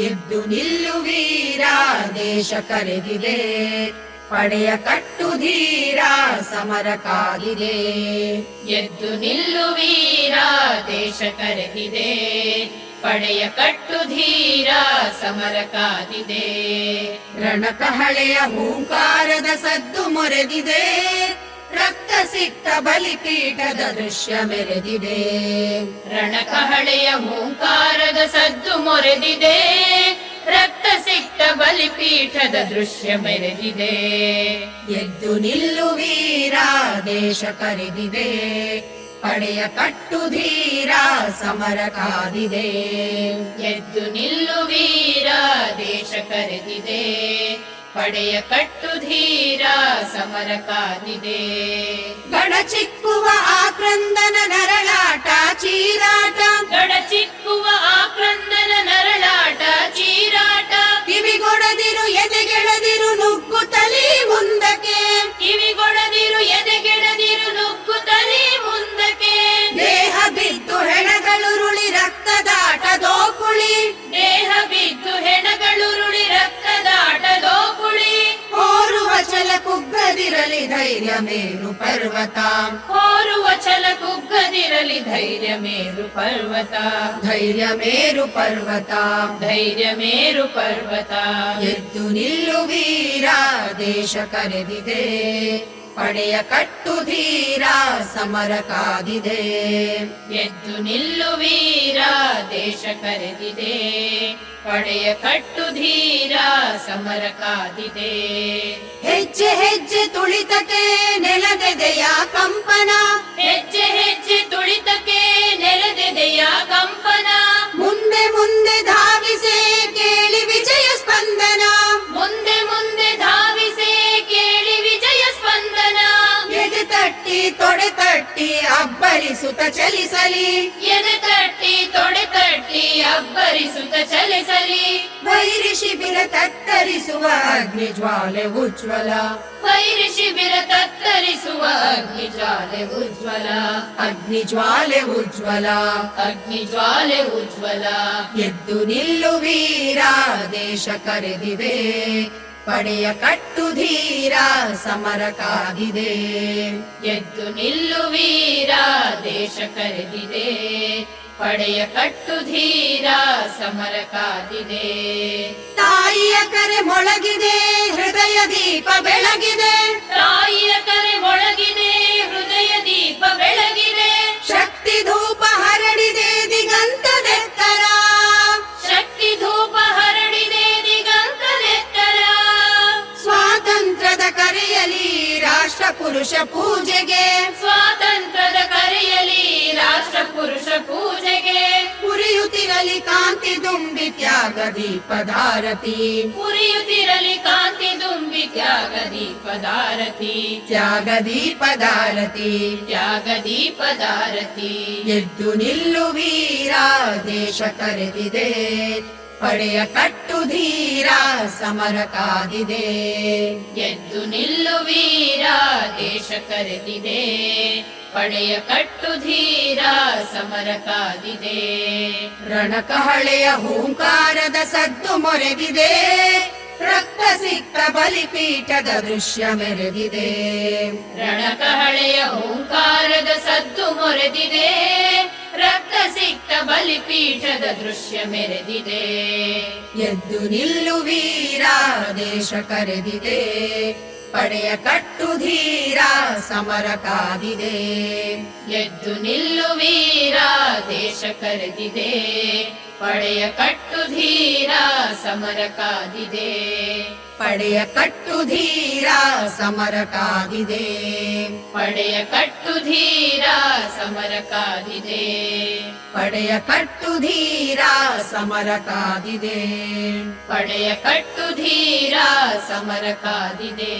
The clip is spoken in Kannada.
ಎದ್ದು ನಿಲ್ಲುವೀರ ದೇಶ ಕರೆದಿದೆ. ಪಡೆಯ ಕಟ್ಟು ಧೀರ, ಸಮರ ಕಾದಿದೆ. ಎದ್ದು ನಿಲ್ಲುವೀರ ದೇಶ ಕರೆದಿದೆ. ಪಡೆಯ ಕಟ್ಟು ಧೀರ, ಸಮರ ಕಾದಿದೆ. ರಣಕಹಳೆಯ ಹೂಂಕಾರದ ಸದ್ದು ಮೊರೆದಿದೆ. ರಕ್ತ ಸಿಕ್ತ ಬಲಿಪೀಠದ ದೃಶ್ಯ ಮೆರೆದಿದೆ. ರಣಕಹಳೆಯ ಹೂಂಕಾರದ ಸದ್ದು ಮೊರೆದಿದೆ. ರಕ್ತ ಸಿಕ್ತ ಬಲಿಪೀಠದ ದೃಶ್ಯ ಮೆರೆದಿದೆ. ಎದ್ದು ನಿಲ್ಲುವೀರ ದೇಶ ಕರೆದಿದೆ. ಪಡೆಯ ಕಟ್ಟು ಧೀರ, ಸಮರ ಕಾದಿದೆ. ಎದ್ದು ನಿಲ್ಲುವೀರ ದೇಶ ಕರೆದಿದೆ. ಪಡೆಯ ಕಟ್ಟು ಧೀರ ಸಮರ ಕಾದಿದೆ. ಗಡಚಿಕ್ಕುವ ಆಕ್ರಂದನ ನರಳಾಟ ಚೀರಾಟ. ಗಡಚಿಕ್ಕುವ ಆಕ್ರಂದನ ನರಳಾಟ ಚೀರಾಟ. ಕಿವಿಗೊಡದಿರು ಎದೆಗೆಡದಿರು ತಲಿ ಮುಂದಕ್ಕೆ. ಕಿವಿಗೊಡದಿರು ಎದೆಗೆಡದಿರು ತಲಿ ಮುಂದಕ್ಕೆ. ದೇಹ ಬಿದ್ದು ಮೇರು ಪರ್ವತ ಧೈರ್ಯ ಮೇರು ಪರ್ವತ ಧೈರ್ಯ ಮೇರು ಪರ್ವತ ಎದ್ದು ನಿಲ್ಲುವೀರ ದೇಶ ಕರೆದಿದೆ ಪಡೆಯ ಕಟ್ಟು ಧೀರ ಸಮರ ಕಾದಿದೆ ಎದ್ದು ನಿಲ್ಲುವೀರ ದೇಶ ಕರೆದಿದೆ. ಪಡೆಯ ಕಟ್ಟು ಧೀರ ಸಮರ ಕಾದಿದೆ ಹೆಜ್ಜೆ ಹೆಜ್ಜೆ ತುಳಿತಕ್ಕೆ ನೆಲದೆದೆಯ ಕಂಪನ. ಹೆಜ್ಜೆ ಹೆಜ್ಜೆ ತುಳಿತಕ್ಕೆ ತೊಡೆ ತಟ್ಟಿ ಅಬ್ಬರಿಸುತ್ತ ಚಲಿಸಲಿ. ಎದೆ ತಟ್ಟಿ ತೊಡೆ ತಟ್ಟಿ ಅಬ್ಬರಿಸುತ್ತ ಚಲಿಸಲಿ. ವೈರಿ ಶಿಬಿರ ತತ್ತರಿಸುವ ಅಗ್ನಿ ಜ್ವಾಲೆ ಉಜ್ವಲ. ವೈರಿ ಶಿಬಿರ ತತ್ತರಿಸುವ ಅಗ್ನಿ ಜ್ವಾಲೆ ಉಜ್ವಲ. ಅಗ್ನಿ ಜ್ವಾಲೆ ಉಜ್ವಲ. ಅಗ್ನಿ ಜ್ವಾಲೆ ಉಜ್ವಲ. ಎದ್ದು ನಿಲ್ಲು ವೀರ ದೇಶ ಕರೆದಿದೆ. ಪಡೆಯ ಕಟ್ಟು ಧೀರ ಸಮರ ಕಾದಿದೆ ಎದ್ದು ನಿಲ್ಲುವೀರ ದೇಶ ಕರೆದಿದೆ. ಪಡೆಯ ಕಟ್ಟು ಧೀರ ಸಮರ ಕಾದಿದೆ ತಾಯಿಯ ಕರೆ ಮೊಳಗಿದೆ, ಹೃದಯ ದೀಪ ಬೆಳಗಿದೆ. ಪುರುಷ ಪೂಜೆಗೆ. ಸ್ವಾತಂತ್ರ್ಯದ ಕರೆಯಲಿ ರಾಷ್ಟ್ರ ಪುರುಷ ಪೂಜೆಗೆ. ಉರಿಯುತ್ತಿರಲಿ ಕಾಂತಿ ತುಂಬಿ ತ್ಯಾಗ ದೀಪಧಾರತಿ. ಉರಿಯುತ್ತಿರಲಿ ಕಾಂತಿ ದುಂಬಿ ತ್ಯಾಗ ದೀಪದಾರತಿ ತ್ಯಾಗ ದೀಪಧಾರತಿ. ತ್ಯಾಗ ದೀಪದಾರತಿ ಎದ್ದು ನಿಲ್ಲುವೀರ ದೇಶ ಕರೆದಿದೆ. ಪಡೆಯ ಕಟ್ಟು ಧೀರ ಸಮರ ಕಾದಿದೆ. ಎದ್ದು ನಿಲ್ಲುವೀರ ದೇಶ ಕರೆದಿದೆ. ಪಡೆಯ ಕಟ್ಟು ಧೀರ ಸಮರ ಕಾದಿದೆ. ರಣಕಹಳೆಯ ಹೂಂಕಾರದ ಸದ್ದು ಮೊರೆದಿದೆ. ರಕ್ತ ಸಿಕ್ತ ಬಲಿಪೀಠದ ದೃಶ್ಯ ಮೆರೆದಿದೆ. ರಣಕಹಳೆಯ ಹೂಂಕಾರದ ಸದ್ದು ಮೊರೆದಿದೆ. ರಕ್ತ ಸಿಕ್ತ ಬಲಿಪೀಠದ ದೃಶ್ಯ ಮೆರೆದಿದೆ. ಎದ್ದು ನಿಲ್ಲುವೀರ ದೇಶ ಕರೆದಿದೆ. ಪಡೆಯ ಕಟ್ಟು ಧೀರ ಸಮರ ಕಾದಿದೆ. ಎದ್ದು ನಿಲ್ಲುವೀರ ದೇಶ ಕರೆದಿದೆ. ಪಡೆಯ ಕಟ್ಟು ಧೀರ ಸಮರ ಕಾದಿದೆ ಪಡೆಯ ಕಟ್ಟು ಧೀರ ಸಮರ ಕಾದಿದೆ ಪಡೆಯ ಕಟ್ಟು ಧೀರ ಸಮರ ಕಾದಿದೆ ಪಡೆಯ ಕಟ್ಟು ಧೀರ ಸಮರ ಕಾದಿದೆ ಪಡೆಯ ಕಟ್ಟು ಧೀರ ಸಮರ ಕಾದಿದೆ